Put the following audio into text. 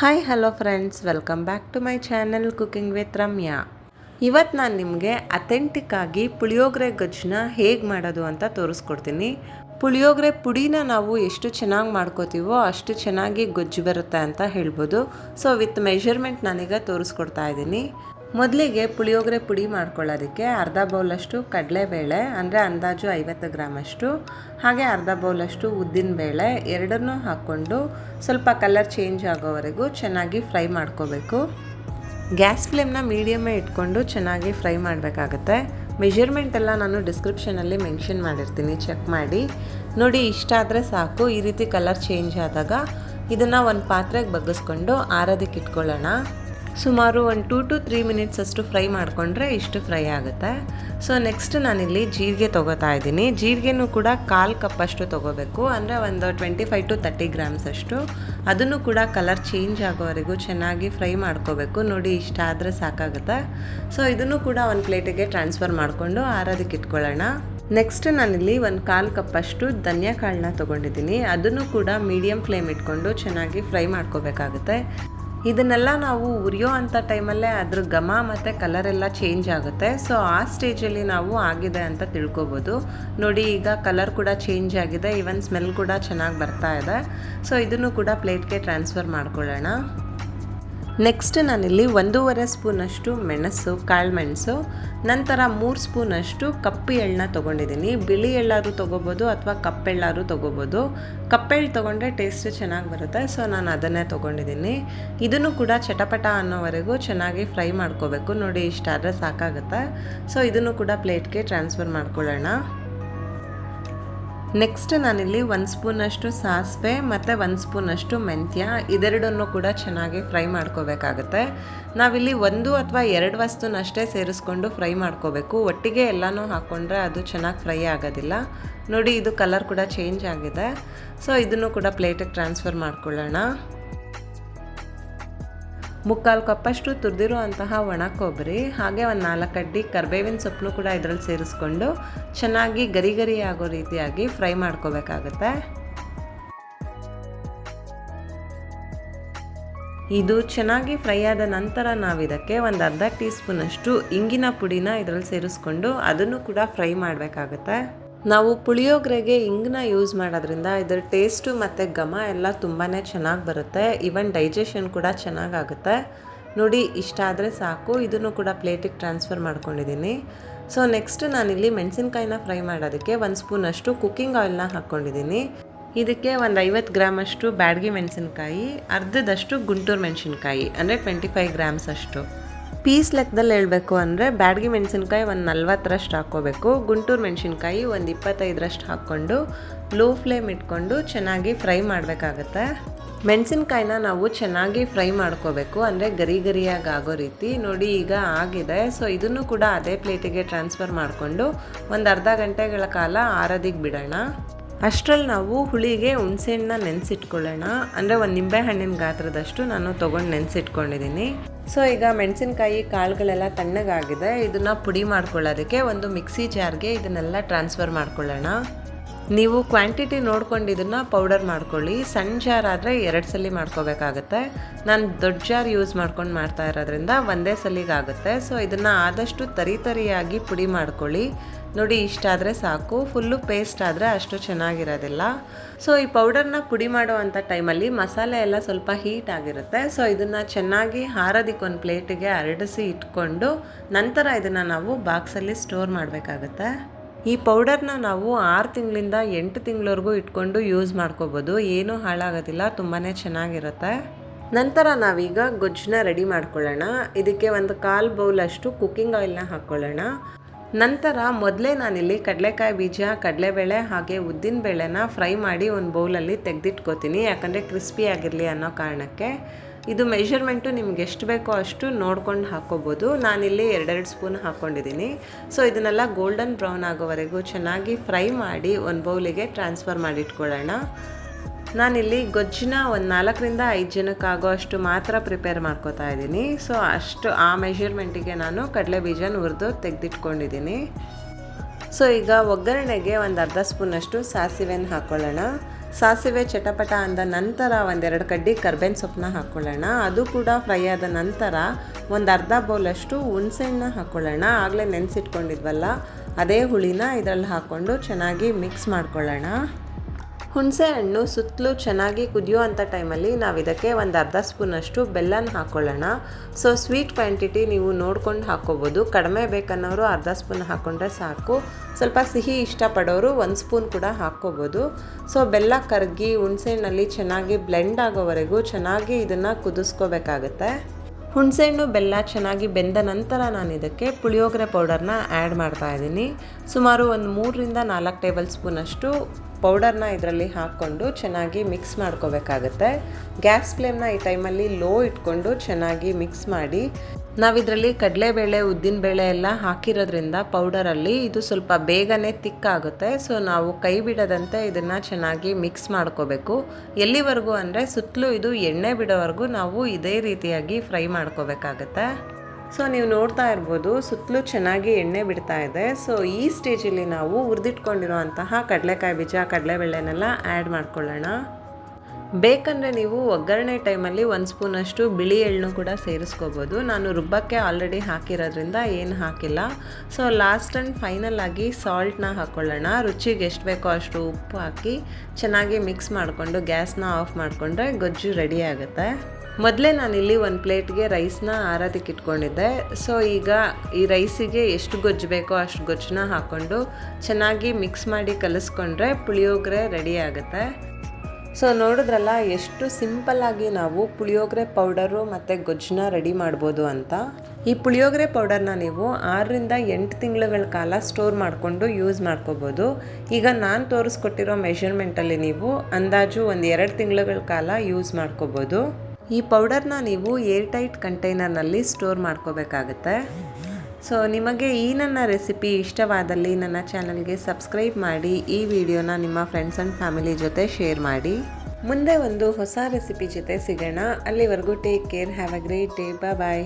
Hi hello friends welcome back to my channel cooking with Ramya ಇವತ್ತು ನಾನು ನಿಮಗೆ authentic ಆಗಿ ಪುಳಿಯೋಗರೆ ಗಜ್ಜನ ಹೇಗೆ ಮಾಡೋದು ಅಂತ ತೋರಿಸ್ಕೊಡ್ತೀನಿ. ಪುಳಿಯೋಗರೆ ಪುಡಿನ ನಾವು ಎಷ್ಟು ಚೆನ್ನಾಗಿ ಮಾಡ್ಕೋತೀವೋ ಅಷ್ಟು ಚೆನ್ನಾಗಿ ಗೊಜ್ಜು ಬರುತ್ತೆ ಅಂತ ಹೇಳ್ಬೋದು. ಸೊ ವಿತ್ ಮೆಷರ್ಮೆಂಟ್ ನಾನೀಗ ತೋರಿಸ್ಕೊಡ್ತಾ ಇದ್ದೀನಿ. ಮೊದಲಿಗೆ ಪುಳಿಯೋಗರೆ ಪುಡಿ ಮಾಡ್ಕೊಳ್ಳೋದಕ್ಕೆ ಅರ್ಧ ಬೌಲಷ್ಟು ಕಡಲೆಬೇಳೆ, ಅಂದರೆ ಅಂದಾಜು ಐವತ್ತು ಗ್ರಾಮಷ್ಟು, ಹಾಗೆ ಅರ್ಧ ಬೌಲಷ್ಟು ಉದ್ದಿನಬೇಳೆ ಎರಡನ್ನೂ ಹಾಕ್ಕೊಂಡು ಸ್ವಲ್ಪ ಕಲರ್ ಚೇಂಜ್ ಆಗೋವರೆಗೂ ಚೆನ್ನಾಗಿ ಫ್ರೈ ಮಾಡ್ಕೋಬೇಕು. ಗ್ಯಾಸ್ ಫ್ಲೇಮ್ನ ಮೀಡಿಯಮ್ಮೇ ಇಟ್ಕೊಂಡು ಚೆನ್ನಾಗಿ ಫ್ರೈ ಮಾಡಬೇಕಾಗತ್ತೆ. ಮೆಷರ್ಮೆಂಟ್ ಎಲ್ಲ ನಾನು ಡಿಸ್ಕ್ರಿಪ್ಷನಲ್ಲಿ ಮೆನ್ಷನ್ ಮಾಡಿರ್ತೀನಿ, ಚೆಕ್ ಮಾಡಿ. ನೋಡಿ, ಇಷ್ಟ ಆದರೆ ಸಾಕು. ಈ ರೀತಿ ಕಲರ್ ಚೇಂಜ್ ಆದಾಗ ಇದನ್ನು ಒಂದು ಪಾತ್ರೆಗೆ ಬಗ್ಗಿಸ್ಕೊಂಡು ಆರೋದಕ್ಕೆ ಇಟ್ಕೊಳ್ಳೋಣ. ಸುಮಾರು ಒಂದು ಟೂ ಟು ತ್ರೀ ಮಿನಿಟ್ಸ್ ಅಷ್ಟು ಫ್ರೈ ಮಾಡಿಕೊಂಡ್ರೆ ಇಷ್ಟು ಫ್ರೈ ಆಗುತ್ತೆ. ಸೊ ನೆಕ್ಸ್ಟ್ ನಾನಿಲ್ಲಿ ಜೀರಿಗೆ ತೊಗೋತಾ ಇದ್ದೀನಿ. ಜೀರಿಗೆನೂ ಕೂಡ ಕಾಲು ಕಪ್ಪಷ್ಟು ತೊಗೋಬೇಕು. ಅಂದರೆ ಒಂದು twenty five to thirty grams ಅಷ್ಟು. ಅದನ್ನು ಕೂಡ ಕಲರ್ ಚೇಂಜ್ ಆಗೋವರೆಗೂ ಚೆನ್ನಾಗಿ ಫ್ರೈ ಮಾಡ್ಕೋಬೇಕು. ನೋಡಿ, ಇಷ್ಟ ಆದರೆ ಸಾಕಾಗುತ್ತೆ. ಸೊ ಇದನ್ನು ಕೂಡ ಒಂದು ಪ್ಲೇಟಿಗೆ ಟ್ರಾನ್ಸ್ಫರ್ ಮಾಡಿಕೊಂಡು ಆರೋದಕ್ಕೆ ಇಟ್ಕೊಳ್ಳೋಣ. ನೆಕ್ಸ್ಟ್ ನಾನಿಲ್ಲಿ ಒಂದು ಕಾಲು ಕಪ್ಪಷ್ಟು ಧನಿಯಾ ಕಾಳನ್ನ ತೊಗೊಂಡಿದ್ದೀನಿ. ಅದನ್ನು ಕೂಡ ಮೀಡಿಯಮ್ ಫ್ಲೇಮ್ ಇಟ್ಕೊಂಡು ಚೆನ್ನಾಗಿ ಫ್ರೈ ಮಾಡ್ಕೋಬೇಕಾಗುತ್ತೆ. ಇದನ್ನೆಲ್ಲ ನಾವು ಉರಿಯೋ ಅಂಥ ಟೈಮಲ್ಲೇ ಅದ್ರ ಘಮ ಮತ್ತು ಕಲರ್ ಎಲ್ಲ ಚೇಂಜ್ ಆಗುತ್ತೆ. ಸೊ ಆ ಸ್ಟೇಜಲ್ಲಿ ನಾವು ಆಗಿದೆ ಅಂತ ತಿಳ್ಕೊಬೋದು. ನೋಡಿ, ಈಗ ಕಲರ್ ಕೂಡ ಚೇಂಜ್ ಆಗಿದೆ. ಈವನ್ ಸ್ಮೆಲ್ ಕೂಡ ಚೆನ್ನಾಗಿ ಬರ್ತಾ ಇದೆ. ಸೊ ಇದನ್ನು ಕೂಡ ಪ್ಲೇಟ್ಗೆ ಟ್ರಾನ್ಸ್ಫರ್ ಮಾಡ್ಕೊಳ್ಳೋಣ. ನೆಕ್ಸ್ಟ್ ನಾನಿಲ್ಲಿ ಒಂದೂವರೆ ಸ್ಪೂನಷ್ಟು ಮೆಣಸು, ಕಾಳು ಮೆಣಸು, ನಂತರ ಮೂರು ಸ್ಪೂನಷ್ಟು ಕಪ್ಪು ಎಳ್ಳನ್ನ ತೊಗೊಂಡಿದ್ದೀನಿ. ಬಿಳಿ ಎಳ್ಳಾರು ತೊಗೋಬೋದು ಅಥವಾ ಕಪ್ಪೆಳ್ಳಾರು ತೊಗೋಬೋದು. ಕಪ್ಪೆಳ್ಳು ತೊಗೊಂಡ್ರೆ ಟೇಸ್ಟ್ ಚೆನ್ನಾಗಿ ಬರುತ್ತೆ, ಸೊ ನಾನು ಅದನ್ನೇ ತೊಗೊಂಡಿದ್ದೀನಿ. ಇದನ್ನು ಕೂಡ ಚಟಪಟ ಅನ್ನೋವರೆಗೂ ಚೆನ್ನಾಗಿ ಫ್ರೈ ಮಾಡ್ಕೋಬೇಕು. ನೋಡಿ ಇಷ್ಟಾದರೆ ಸಾಕಾಗುತ್ತೆ. ಸೊ ಇದನ್ನು ಕೂಡ ಪ್ಲೇಟ್ಗೆ ಟ್ರಾನ್ಸ್ಫರ್ ಮಾಡ್ಕೊಳ್ಳೋಣ. ನೆಕ್ಸ್ಟ್ ನಾನಿಲ್ಲಿ ಒಂದು ಸ್ಪೂನಷ್ಟು ಸಾಸಿವೆ, ಮತ್ತು ಒಂದು ಸ್ಪೂನಷ್ಟು ಮೆಂತ್ಯ, ಇದೆರಡನ್ನು ಕೂಡ ಚೆನ್ನಾಗಿ ಫ್ರೈ ಮಾಡ್ಕೋಬೇಕಾಗತ್ತೆ. ನಾವಿಲ್ಲಿ ಒಂದು ಅಥವಾ ಎರಡು ವಸ್ತುನಷ್ಟೇ ಸೇರಿಸ್ಕೊಂಡು ಫ್ರೈ ಮಾಡ್ಕೋಬೇಕು. ಒಟ್ಟಿಗೆ ಎಲ್ಲನೂ ಹಾಕ್ಕೊಂಡ್ರೆ ಅದು ಚೆನ್ನಾಗಿ ಫ್ರೈ ಆಗೋದಿಲ್ಲ. ನೋಡಿ, ಇದು ಕಲರ್ ಕೂಡ ಚೇಂಜ್ ಆಗಿದೆ. ಸೊ, ಇದನ್ನು ಕೂಡ ಪ್ಲೇಟಿಗೆ ಟ್ರಾನ್ಸ್ಫರ್ ಮಾಡ್ಕೊಳ್ಳೋಣ. ಮುಕ್ಕಾಲು ಕಪ್ಪಷ್ಟು ತುರಿದಿರೋ ಅಂತಹ ಒಣ ಕೊಬ್ಬರಿ, ಹಾಗೆ ಒಂದು ನಾಲ್ಕು ಅಡ್ಡಿ ಕರ್ಬೇವಿನ ಸೊಪ್ಪನ್ನು ಕೂಡ ಇದರಲ್ಲಿ ಸೇರಿಸ್ಕೊಂಡು ಚೆನ್ನಾಗಿ ಗರಿ ಗರಿ ಆಗೋ ರೀತಿಯಾಗಿ ಫ್ರೈ ಮಾಡ್ಕೋಬೇಕಾಗತ್ತೆ. ಇದು ಚೆನ್ನಾಗಿ ಫ್ರೈ ಆದ ನಂತರ ನಾವು ಇದಕ್ಕೆ ಒಂದು ಅರ್ಧ ಟೀ ಸ್ಪೂನಷ್ಟು ಇಂಗಿನ ಪುಡಿನ ಇದರಲ್ಲಿ ಸೇರಿಸ್ಕೊಂಡು ಅದನ್ನು ಕೂಡ ಫ್ರೈ ಮಾಡಬೇಕಾಗತ್ತೆ. ನಾವು ಪುಳಿಯೋಗರೆಗೆ ಇಂಗನ್ನ ಯೂಸ್ ಮಾಡೋದ್ರಿಂದ ಇದರ ಟೇಸ್ಟು ಮತ್ತು ಘಮ ಎಲ್ಲ ತುಂಬಾ ಚೆನ್ನಾಗಿ ಬರುತ್ತೆ. ಈವನ್ ಡೈಜೆಷನ್ ಕೂಡ ಚೆನ್ನಾಗಾಗುತ್ತೆ. ನೋಡಿ, ಇಷ್ಟ ಆದರೆ ಸಾಕು. ಇದನ್ನು ಕೂಡ ಪ್ಲೇಟಿಗೆ ಟ್ರಾನ್ಸ್ಫರ್ ಮಾಡ್ಕೊಂಡಿದ್ದೀನಿ. ಸೊ ನೆಕ್ಸ್ಟ್ ನಾನಿಲ್ಲಿ ಮೆಣಸಿನ್ಕಾಯಿನ ಫ್ರೈ ಮಾಡೋದಕ್ಕೆ ಒಂದು ಸ್ಪೂನಷ್ಟು ಕುಕ್ಕಿಂಗ್ ಆಯಿಲ್ನ ಹಾಕ್ಕೊಂಡಿದ್ದೀನಿ. ಇದಕ್ಕೆ ಒಂದು ಐವತ್ತು ಗ್ರಾಮಷ್ಟು ಬ್ಯಾಡಗಿ ಮೆಣಸಿನ್ಕಾಯಿ, ಅರ್ಧದಷ್ಟು ಗುಂಟೂರು ಮೆಣಸಿನ್ಕಾಯಿ, ಅಂದರೆ ಟ್ವೆಂಟಿ ಫೈವ್ ಗ್ರಾಮ್ಸ್ ಅಷ್ಟು. ಪೀಸ್ ಲೆಕ್ಕದಲ್ಲಿ ಹೇಳಬೇಕು ಅಂದರೆ ಬ್ಯಾಡಗಿ ಮೆಣಸಿನ್ಕಾಯಿ ಒಂದು ನಲ್ವತ್ತರಷ್ಟು ಹಾಕ್ಕೋಬೇಕು, ಗುಂಟೂರು ಮೆಣಸಿನ್ಕಾಯಿ ಒಂದು ಇಪ್ಪತ್ತೈದರಷ್ಟು ಹಾಕ್ಕೊಂಡು ಲೋ ಫ್ಲೇಮ್ ಇಟ್ಕೊಂಡು ಚೆನ್ನಾಗಿ ಫ್ರೈ ಮಾಡಬೇಕಾಗತ್ತೆ. ಮೆಣಸಿನ್ಕಾಯಿನ ನಾವು ಚೆನ್ನಾಗಿ ಫ್ರೈ ಮಾಡ್ಕೋಬೇಕು, ಅಂದರೆ ಗರಿ ಗರಿಯಾಗಿ ಆಗೋ ರೀತಿ. ನೋಡಿ, ಈಗ ಆಗಿದೆ. ಸೊ ಇದನ್ನು ಕೂಡ ಅದೇ ಪ್ಲೇಟಿಗೆ ಟ್ರಾನ್ಸ್ಫರ್ ಮಾಡಿಕೊಂಡು ಒಂದು ಅರ್ಧ ಗಂಟೆಗಳ ಕಾಲ ಆರದಿಗೆ ಬಿಡೋಣ. ಅಷ್ಟರಲ್ಲಿ ನಾವು ಹುಳಿಗೆ ಹುಣಸೆಹಣ್ಣನ್ನ ನೆನೆಸಿಟ್ಕೊಳ್ಳೋಣ. ಅಂದರೆ ಒಂದು ನಿಂಬೆಹಣ್ಣಿನ ಗಾತ್ರದಷ್ಟು ನಾನು ತೊಗೊಂಡು ನೆನೆಸಿಟ್ಕೊಂಡಿದ್ದೀನಿ ಸೊ, ಈಗ ಮೆಣಸಿನಕಾಯಿ ಕಾಳುಗಳೆಲ್ಲ ತಣ್ಣಗಾಗಿದೆ. ಇದನ್ನು ಪುಡಿ ಮಾಡ್ಕೊಳ್ಳೋದಕ್ಕೆ ಒಂದು ಮಿಕ್ಸಿ ಜಾರ್ಗೆ ಇದನ್ನೆಲ್ಲ ಟ್ರಾನ್ಸ್ಫರ್ ಮಾಡ್ಕೊಳ್ಳೋಣ. ನೀವು ಕ್ವಾಂಟಿಟಿ ನೋಡ್ಕೊಂಡು ಇದನ್ನು ಪೌಡರ್ ಮಾಡ್ಕೊಳ್ಳಿ. ಸಣ್ಣ ಜಾರ್ ಆದರೆ ಎರಡು ಸಲ ಮಾಡ್ಕೋಬೇಕಾಗತ್ತೆ. ನಾನು ದೊಡ್ಡ ಜಾರ್ ಯೂಸ್ ಮಾಡ್ಕೊಂಡು ಮಾಡ್ತಾ ಇರೋದ್ರಿಂದ ಒಂದೇ ಸಲಿಗಾಗುತ್ತೆ. ಸೊ, ಇದನ್ನು ಆದಷ್ಟು ತರಿ ತರಿಯಾಗಿ ಪುಡಿ ಮಾಡ್ಕೊಳ್ಳಿ. ನೋಡಿ ಇಷ್ಟಾದರೆ ಸಾಕು. ಫುಲ್ಲು ಪೇಸ್ಟ್ ಆದರೆ ಅಷ್ಟು ಚೆನ್ನಾಗಿರೋದಿಲ್ಲ. ಸೊ ಈ ಪೌಡರ್ನ ಪುಡಿ ಮಾಡುವಂಥ ಟೈಮಲ್ಲಿ ಮಸಾಲೆ ಎಲ್ಲ ಸ್ವಲ್ಪ ಹೀಟ್ ಆಗಿರುತ್ತೆ. ಸೊ ಇದನ್ನು ಚೆನ್ನಾಗಿ ಹಾರೋದಕ್ಕೆ ಒಂದು ಪ್ಲೇಟಿಗೆ ಹರಡಿಸಿ ಇಟ್ಕೊಂಡು ನಂತರ ಇದನ್ನು ನಾವು ಬಾಕ್ಸಲ್ಲಿ ಸ್ಟೋರ್ ಮಾಡಬೇಕಾಗತ್ತೆ. ಈ ಪೌಡರ್ನ ನಾವು ಆರು ತಿಂಗಳಿಂದ ಎಂಟು ತಿಂಗಳವರೆಗೂ ಇಟ್ಕೊಂಡು ಯೂಸ್ ಮಾಡ್ಕೋಬೋದು. ಏನೂ ಹಾಳಾಗೋದಿಲ್ಲ ತುಂಬಾ ಚೆನ್ನಾಗಿರುತ್ತೆ. ನಂತರ ನಾವೀಗ ಗೊಜ್ಜನ್ನ ರೆಡಿ ಮಾಡ್ಕೊಳ್ಳೋಣ. ಇದಕ್ಕೆ ಒಂದು ಕಾಲು ಬೌಲಷ್ಟು ಕುಕ್ಕಿಂಗ್ ಆಯಿಲ್ನ ಹಾಕ್ಕೊಳ್ಳೋಣ ನಂತರ ಮೊದಲೇ ನಾನಿಲ್ಲಿ ಕಡಲೆಕಾಯಿ ಬೀಜ, ಕಡಲೆಬೇಳೆ ಹಾಗೆ ಉದ್ದಿನ ಬೇಳೆನ ಫ್ರೈ ಮಾಡಿ ಒಂದು ಬೌಲಲ್ಲಿ ತೆಗೆದಿಟ್ಕೋತೀನಿ. ಯಾಕಂದರೆ ಕ್ರಿಸ್ಪಿ ಆಗಿರಲಿ ಅನ್ನೋ ಕಾರಣಕ್ಕೆ. ಇದು ಮೆಷರ್ಮೆಂಟು ನಿಮ್ಗೆ ಎಷ್ಟು ಬೇಕೋ ಅಷ್ಟು ನೋಡ್ಕೊಂಡು ಹಾಕ್ಕೋಬೋದು ನಾನಿಲ್ಲಿ ಎರಡೆರಡು ಸ್ಪೂನ್ ಹಾಕ್ಕೊಂಡಿದ್ದೀನಿ ಸೊ, ಇದನ್ನೆಲ್ಲ ಗೋಲ್ಡನ್ ಬ್ರೌನ್ ಆಗೋವರೆಗೂ ಚೆನ್ನಾಗಿ ಫ್ರೈ ಮಾಡಿ ಒಂದು ಬೌಲಿಗೆ ಟ್ರಾನ್ಸ್ಫರ್ ಮಾಡಿಟ್ಕೊಳ್ಳೋಣ. ನಾನಿಲ್ಲಿ ಗೊಜ್ಜಿನ ಒಂದು ನಾಲ್ಕರಿಂದ ಐದು ಜನಕ್ಕೆ ಆಗೋ ಅಷ್ಟು ಮಾತ್ರ ಪ್ರಿಪೇರ್ ಮಾಡ್ಕೋತಾ ಇದ್ದೀನಿ. ಸೊ ಅಷ್ಟು ಆ ಮೆಷರ್ಮೆಂಟಿಗೆ ನಾನು ಕಡಲೆ ಬೀಜನ ಹುರಿದು ತೆಗೆದಿಟ್ಕೊಂಡಿದ್ದೀನಿ. ಸೊ ಈಗ ಒಗ್ಗರಣೆಗೆ ಒಂದು ಅರ್ಧ ಸ್ಪೂನಷ್ಟು ಸಾಸಿವೆನ ಹಾಕ್ಕೊಳ್ಳೋಣ ಸಾಸಿವೆ ಚಟಪಟ ಅಂದ ನಂತರ ಒಂದೆರಡು ಕಡ್ಡಿ ಕರ್ಬೇವಿನ ಸೊಪ್ಪನ್ನ ಹಾಕ್ಕೊಳ್ಳೋಣ ಅದು ಕೂಡ ಫ್ರೈ ಆದ ನಂತರ ಒಂದು ಅರ್ಧ ಬೌಲಷ್ಟು ಹುಣಸೆಣ್ಣ ಹಾಕ್ಕೊಳ್ಳೋಣ ಆಗಲೇ ನೆನೆಸಿಟ್ಕೊಂಡಿದ್ವಲ್ಲ, ಅದೇ ಹುಳಿನ ಇದರಲ್ಲಿ ಹಾಕ್ಕೊಂಡು ಚೆನ್ನಾಗಿ ಮಿಕ್ಸ್ ಮಾಡ್ಕೊಳ್ಳೋಣ. ಹುಣಸೆ ಹಣ್ಣು ಸುತ್ತಲೂ ಚೆನ್ನಾಗಿ ಕುದಿಯೋ ಅಂಥ ಟೈಮಲ್ಲಿ ನಾವು ಇದಕ್ಕೆ ಒಂದು ಅರ್ಧ ಸ್ಪೂನಷ್ಟು ಬೆಲ್ಲನ ಹಾಕ್ಕೊಳ್ಳೋಣ ಸೊ ಸ್ವೀಟ್ ಕ್ವಾಂಟಿಟಿ ನೀವು ನೋಡ್ಕೊಂಡು ಹಾಕ್ಕೋಬೋದು ಕಡಿಮೆ ಬೇಕನ್ನೋರು ಅರ್ಧ ಸ್ಪೂನ್ ಹಾಕ್ಕೊಂಡ್ರೆ ಸಾಕು. ಸ್ವಲ್ಪ ಸಿಹಿ ಇಷ್ಟಪಡೋರು ಒಂದು ಸ್ಪೂನ್ ಕೂಡ ಹಾಕ್ಕೋಬೋದು. ಸೊ ಬೆಲ್ಲ ಕರಗಿ ಹುಣಸೆಹಣ್ಣಲ್ಲಿ ಚೆನ್ನಾಗಿ ಬ್ಲೆಂಡ್ ಆಗೋವರೆಗೂ ಚೆನ್ನಾಗಿ ಇದನ್ನು ಕುದಿಸ್ಕೋಬೇಕಾಗತ್ತೆ. ಹುಣಸೆಹಣ್ಣು ಬೆಲ್ಲ ಚೆನ್ನಾಗಿ ಬೆಂದ ನಂತರ ನಾನು ಇದಕ್ಕೆ ಪುಳಿಯೋಗರೆ ಪೌಡರ್ನ ಆ್ಯಡ್ ಮಾಡ್ತಾ ಇದ್ದೀನಿ. ಸುಮಾರು ಒಂದು ಮೂರರಿಂದ ನಾಲ್ಕು ಟೇಬಲ್ ಸ್ಪೂನಷ್ಟು ಪೌಡರ್ನ ಇದರಲ್ಲಿ ಹಾಕ್ಕೊಂಡು ಚೆನ್ನಾಗಿ ಮಿಕ್ಸ್ ಮಾಡ್ಕೋಬೇಕಾಗತ್ತೆ. ಗ್ಯಾಸ್ ಫ್ಲೇಮ್ನ ಈ ಟೈಮಲ್ಲಿ ಲೋ ಇಟ್ಕೊಂಡು ಚೆನ್ನಾಗಿ ಮಿಕ್ಸ್ ಮಾಡಿ. ನಾವಿದರಲ್ಲಿ ಕಡಲೆಬೇಳೆ, ಉದ್ದಿನಬೇಳೆ ಎಲ್ಲ ಹಾಕಿರೋದ್ರಿಂದ ಪೌಡರಲ್ಲಿ ಇದು ಸ್ವಲ್ಪ ಬೇಗನೆ ತಿಕ್ಕಾಗುತ್ತೆ ಸೊ, ನಾವು ಕೈ ಬಿಡದಂತೆ ಇದನ್ನು ಚೆನ್ನಾಗಿ ಮಿಕ್ಸ್ ಮಾಡ್ಕೋಬೇಕು. ಎಲ್ಲಿವರೆಗೂ ಅಂದರೆ ಸುತ್ತಲೂ ಇದು ಎಣ್ಣೆ ಬಿಡೋವರೆಗೂ ನಾವು ಇದೇ ರೀತಿಯಾಗಿ ಫ್ರೈ ಮಾಡ್ಕೋಬೇಕಾಗತ್ತೆ. ಸೊ ನೀವು ನೋಡ್ತಾ ಇರ್ಬೋದು, ಸುತ್ತಲೂ ಚೆನ್ನಾಗಿ ಎಣ್ಣೆ ಬಿಡ್ತಾ ಇದೆ. ಸೊ ಈ ಸ್ಟೇಜಲ್ಲಿ ನಾವು ಹುರಿದಿಟ್ಕೊಂಡಿರುವಂತಹ ಕಡಲೆಕಾಯಿ ಬೀಜ, ಕಡಲೆಬೇಳೆನೆಲ್ಲ ಆ್ಯಡ್ ಮಾಡ್ಕೊಳ್ಳೋಣ. ಬೇಕಂದರೆ ನೀವು ಒಗ್ಗರಣೆ ಟೈಮಲ್ಲಿ ಒಂದು ಸ್ಪೂನಷ್ಟು ಬಿಳಿ ಎಳ್ಳು ಕೂಡ ಸೇರಿಸ್ಕೋಬೋದು. ನಾನು ರುಬ್ಬಕ್ಕೆ ಆಲ್ರೆಡಿ ಹಾಕಿರೋದ್ರಿಂದ ಏನು ಹಾಕಿಲ್ಲ. ಸೊ ಲಾಸ್ಟ್ ಆ್ಯಂಡ್ ಫೈನಲ್ ಆಗಿ ಸಾಲ್ಟ್ನ ಹಾಕ್ಕೊಳ್ಳೋಣ ರುಚಿಗೆ ಎಷ್ಟು ಬೇಕೋ ಅಷ್ಟು ಉಪ್ಪು ಹಾಕಿ ಚೆನ್ನಾಗಿ ಮಿಕ್ಸ್ ಮಾಡಿಕೊಂಡು ಗ್ಯಾಸ್ನ ಆಫ್ ಮಾಡಿಕೊಂಡ್ರೆ ಗೊಜ್ಜು ರೆಡಿ ಆಗುತ್ತೆ. ಮೊದಲೇ ನಾನು ಇಲ್ಲಿ ಒಂದು ಪ್ಲೇಟ್ಗೆ ರೈಸ್ನ ಆರೋದಕ್ಕೆ ಇಟ್ಕೊಂಡಿದ್ದೆ. ಸೊ ಈಗ ಈ ರೈಸಿಗೆ ಎಷ್ಟು ಗೊಜ್ಜು ಬೇಕೋ ಅಷ್ಟು ಗೊಜ್ಜನ್ನ ಹಾಕ್ಕೊಂಡು ಚೆನ್ನಾಗಿ ಮಿಕ್ಸ್ ಮಾಡಿ ಕಲಿಸ್ಕೊಂಡ್ರೆ ಪುಳಿಯೋಗರೆ ರೆಡಿ ಆಗುತ್ತೆ. ಸೊ ನೋಡಿದ್ರಲ್ಲ, ಎಷ್ಟು ಸಿಂಪಲ್ಲಾಗಿ ನಾವು ಪುಳಿಯೋಗರೆ ಪೌಡರು ಮತ್ತು ಗೊಜ್ಜನ್ನ ರೆಡಿ ಮಾಡ್ಬೋದು ಅಂತ. ಈ ಪುಳಿಯೋಗರೆ ಪೌಡರ್ನ ನೀವು ಆರರಿಂದ ಎಂಟು ತಿಂಗಳುಗಳ ಕಾಲ ಸ್ಟೋರ್ ಮಾಡಿಕೊಂಡು ಯೂಸ್ ಮಾಡ್ಕೋಬೋದು. ಈಗ ನಾನು ತೋರಿಸ್ಕೊಟ್ಟಿರೋ ಮೆಷರ್ಮೆಂಟಲ್ಲಿ ನೀವು ಅಂದಾಜು ಒಂದು ಎರಡು ತಿಂಗಳುಗಳ ಕಾಲ ಯೂಸ್ ಮಾಡ್ಕೋಬೋದು. ಈ ಪೌಡರ್ನ ನೀವು ಏರ್ ಟೈಟ್ ಕಂಟೈನರ್ನಲ್ಲಿ ಸ್ಟೋರ್ ಮಾಡ್ಕೋಬೇಕಾಗತ್ತೆ. ಸೊ, ನಿಮಗೆ ಈ ನನ್ನ ರೆಸಿಪಿ ಇಷ್ಟವಾದಲ್ಲಿ ನನ್ನ ಚಾನಲ್ಗೆ ಸಬ್ಸ್ಕ್ರೈಬ್ ಮಾಡಿ, ಈ ವಿಡಿಯೋನ ನಿಮ್ಮ ಫ್ರೆಂಡ್ಸ್ ಆ್ಯಂಡ್ ಫ್ಯಾಮಿಲಿ ಜೊತೆ ಶೇರ್ ಮಾಡಿ. ಮುಂದೆ ಒಂದು ಹೊಸ ರೆಸಿಪಿ ಜೊತೆ ಸಿಗೋಣ. ಅಲ್ಲಿವರೆಗೂ take care, have a great day, bye.